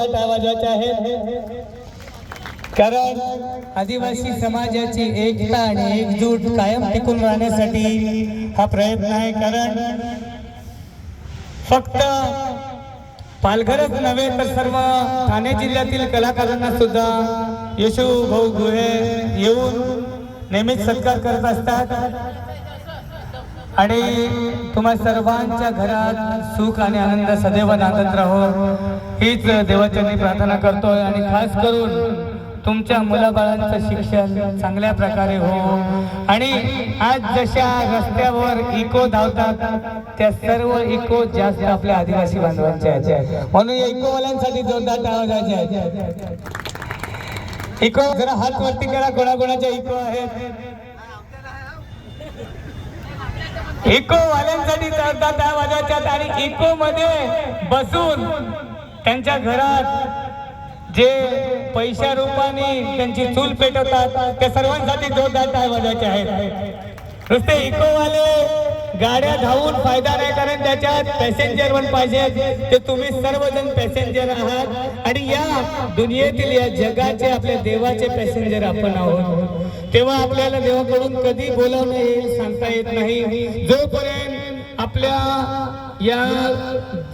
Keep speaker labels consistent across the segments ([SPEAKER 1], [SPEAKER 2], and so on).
[SPEAKER 1] जोरदार आवाजाचे आहेत. कारण आदिवासी समाजाची एकता आणि एकजूट कायम टिकून राहण्यासाठी हा प्रयत्न आहे. कारण फक्त पालघरच नव्हे तर सर्व ठाणे जिल्ह्यातील कलाकारांना सुद्धा यशू भाऊ गुहे येऊन नेहमीच सत्कार करत असतात. आणि तुम्हा सर्वांच्या घरात सुख आणि आनंद सदैव नांदत राहो. हीच देवाचरणी प्रार्थना करतोय आणि खास करून तुमच्या मुलाबाळांचं शिक्षण चांगल्या प्रकारे हो. आणि आज जशा रस्त्यावर इको धावतात त्या सर्व इको जास्त आपल्या आदिवासी बांधवांच्या म्हणून या इकोवाल्यांसाठी जोरदार टाळा आहेत. इको जरा हात वरती करा कोणाकोणाच्या इको आहेत? इको वाल्यांसाठी चढतात टाळ्या वाजवायच्यात आणि इको मध्ये बसून त्यांच्या घरात जे पैशा रूपाने त्यांची चूल पेटवतात त्या सर्वांसाठी जोरदार दहा वाजवायचे आहेत. नुसते इको वाले गाड्या धावून फायदा नाही कारण त्याच्यात पॅसेंजर पण पाहिजे. ते तुम्ही सर्वजण पॅसेंजर आहात. आणि या दुनियेतील या जगाचे आपल्या देवाचे पॅसेंजर आपण आहोत. तेव्हा आपल्याला देवाकडून कधी बोलावणं येईल सांगता येत नाही. जोपर्यंत आपल्या या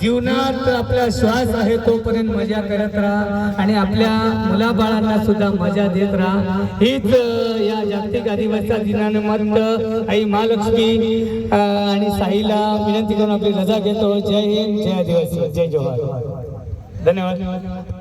[SPEAKER 1] जीवनात आपला श्वास आहे तोपर्यंत मजा करत राहा. आणि आपल्या मुलाबाळांना सुद्धा मजा देत राहा. हीच या जागतिक आदिवासी दिनानिमित्त आई महालक्ष्मी आणि साईला विनंती करून आपली रजा घेतो. जय हिंद जय आदिवासी जय जोहार धन्यवाद.